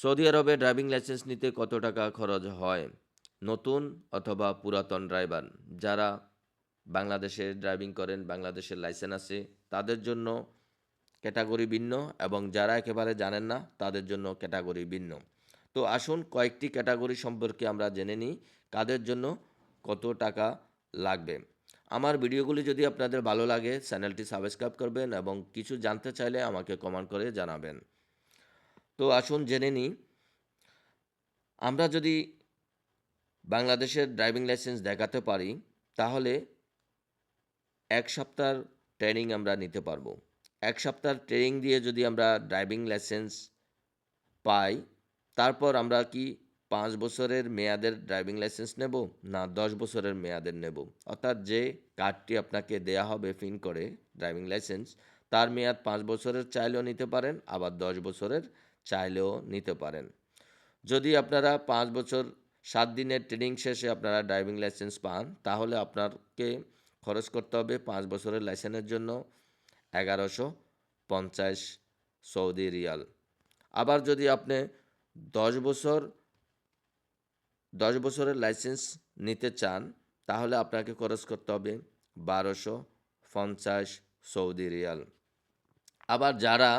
Saudi আরবে driving licence নিতে কত টাকা খরচ হয়? নতুন অথবা পুরাতন ড্রাইভার? যারা বাংলাদেশে ড্রাইভিং করেন, বাংলাদেশের লাইসেন্স আছে, তাদের জন্য ক্যাটাগরি ভিন্ন এবং যারা একেবারে জানেন না, তাদের জন্য ক্যাটাগরি ভিন্ন। তো আসুন কয়েকটি ক্যাটাগরি সম্পর্কে আমরা জেনে নিই, কাদের জন্য কত টাকা লাগবে। আমার ভিডিওগুলি যদি আপনাদের ভালো লাগে, চ্যানেলটি সাবস্ক্রাইব করবেন এবং কিছু জানতে চাইলে আমাকে কমেন্ট করে জানাবেন। তো আসুন জেনে নিই। আমরা যদি বাংলাদেশের ড্রাইভিং লাইসেন্স দেখাতে পারি, তাহলে এক সপ্তাহ ট্রেনিং আমরা নিতে পারব। এক সপ্তাহ ট্রেনিং দিয়ে যদি আমরা ড্রাইভিং লাইসেন্স পাই, তারপর আমরা কি পাঁচ বছরের মেয়াদের ড্রাইভিং লাইসেন্স নেব, না দশ বছরের মেয়াদের নেব? অর্থাৎ যে কার্ডটি আপনাকে দেয়া হবে ফিন করে ড্রাইভিং লাইসেন্স তার মেয়াদ পাঁচ বছরের চাইলেও নিতে পারেন, আবার দশ বছরের চাইলেও নিতে পারেন। যদি আপনারা পাঁচ বছর, সাত দিনের ট্রেনিং শেষে আপনারা ড্রাইভিং লাইসেন্স পান, তাহলে আপনাকে খরচ করতে হবে পাঁচ বছরের লাইসেন্সের জন্য এগারোশো পঞ্চাশ সৌদি রিয়াল। আবার যদি আপনি দশ বছর, দশ বছরের লাইসেন্স নিতে চান, তাহলে আপনাকে খরচ করতে হবে বারোশো পঞ্চাশ সৌদি রিয়াল। আবার যারা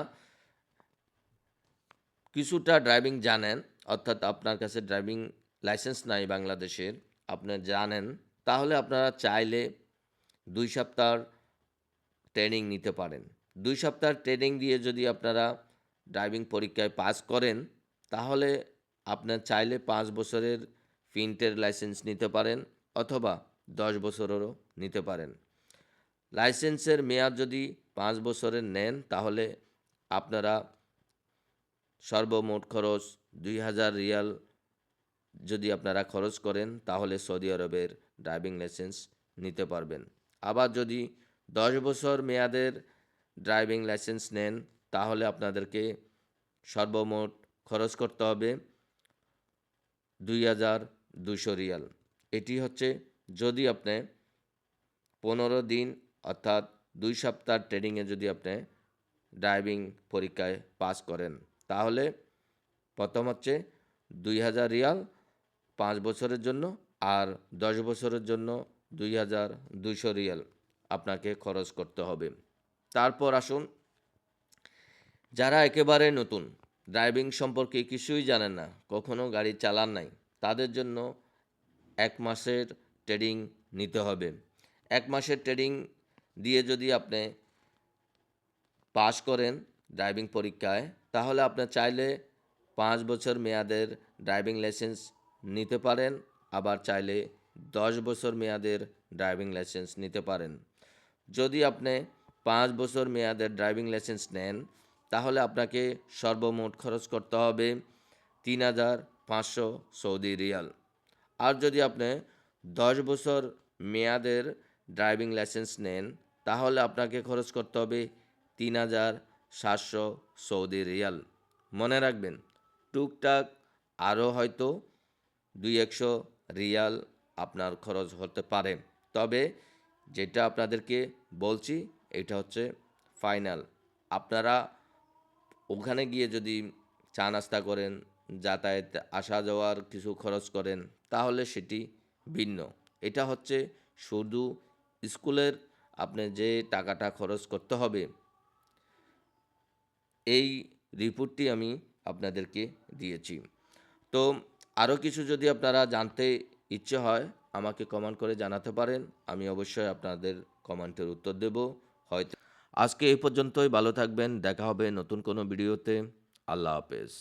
কিছুটা ড্রাইভিং জানেন, অর্থাৎ আপনার কাছে ড্রাইভিং লাইসেন্স নাই বাংলাদেশের, আপনি জানেন, তাহলে আপনারা চাইলে দুই সপ্তাহ ট্রেনিং নিতে পারেন। দুই সপ্তাহ ট্রেনিং দিয়ে যদি আপনারা ড্রাইভিং পরীক্ষায় পাস করেন, তাহলে আপনার চাইলে পাঁচ বছরের প্রিন্টের লাইসেন্স নিতে পারেন, অথবা দশ বছরেরও নিতে পারেন। লাইসেন্সের মেয়াদ যদি পাঁচ বছরের নেন, তাহলে আপনারা সর্বমোট খরচ দুই হাজার রিয়াল। যদি আপনারা খরচ করেন, তাহলে সৌদি আরবের ড্রাইভিং লাইসেন্স নিতে পারবেন। আবার যদি দশ বছর মেয়াদের ড্রাইভিং লাইসেন্স নেন, তাহলে আপনাদেরকে সর্বমোট খরচ করতে হবে দুই হাজার দুশো রিয়াল। এটি হচ্ছে যদি আপনি পনেরো দিন অর্থাৎ দুই সপ্তাহ ট্রেনিংয়ে যদি আপনি ড্রাইভিং পরীক্ষায় পাস করেন। তাহলে প্রথম হচ্ছে দুই হাজার রিয়াল পাঁচ বছরের জন্য আর দশ বছরের জন্য দুই হাজার দুইশো রিয়াল আপনাকে খরচ করতে হবে। তারপর আসুন, যারা একেবারে নতুন, ড্রাইভিং সম্পর্কে কিছুই জানেন না, কখনো গাড়ি চালান নাই, তাদের জন্য এক মাসের ট্রেডিং নিতে হবে। এক মাসের ট্রেডিং দিয়ে যদি আপনি পাশ করেন ড্রাইভিং পরীক্ষায়, তাহলে আপনি চাইলে পাঁচ বছর মেয়াদের ড্রাইভিং লাইসেন্স নিতে পারেন, আবার চাইলে দশ বছর মেয়াদের ড্রাইভিং লাইসেন্স নিতে পারেন। যদি আপনি পাঁচ বছর মেয়াদের ড্রাইভিং লাইসেন্স নেন, তাহলে আপনাকে সর্বমোট খরচ করতে হবে তিন হাজার পাঁচশো সৌদি রিয়াল। আর যদি আপনি দশ বছর মেয়াদের ড্রাইভিং লাইসেন্স নেন, তাহলে আপনাকে খরচ করতে হবে তিন হাজার সাতশো সৌদি রিয়াল। মনে রাখবেন, টুকটাক আরও হয়তো দুই একশো রিয়াল আপনার খরচ হতে পারে। তবে যেটা আপনাদেরকে বলছি, এটা হচ্ছে ফাইনাল। আপনারা ওখানে গিয়ে যদি চা নাস্তা করেন, যাতায়াত, আসা যাওয়ার কিছু খরচ করেন, তাহলে সেটি ভিন্ন। এটা হচ্ছে শুধু স্কুলের আপনি যে টাকাটা খরচ করতে হবে এই রিপোর্টটি আমি আপনাদেরকে দিয়েছি। তো আরও কিছু যদি আপনারা জানতে ইচ্ছে হয়, আমাকে কমেন্ট করে জানাতে পারেন। আমি অবশ্যই আপনাদের কমেন্টের উত্তর দেব। হয়তো আজকে এই পর্যন্তই। ভালো থাকবেন। দেখা হবে নতুন কোনো ভিডিওতে আল্লাহ হাফেজ।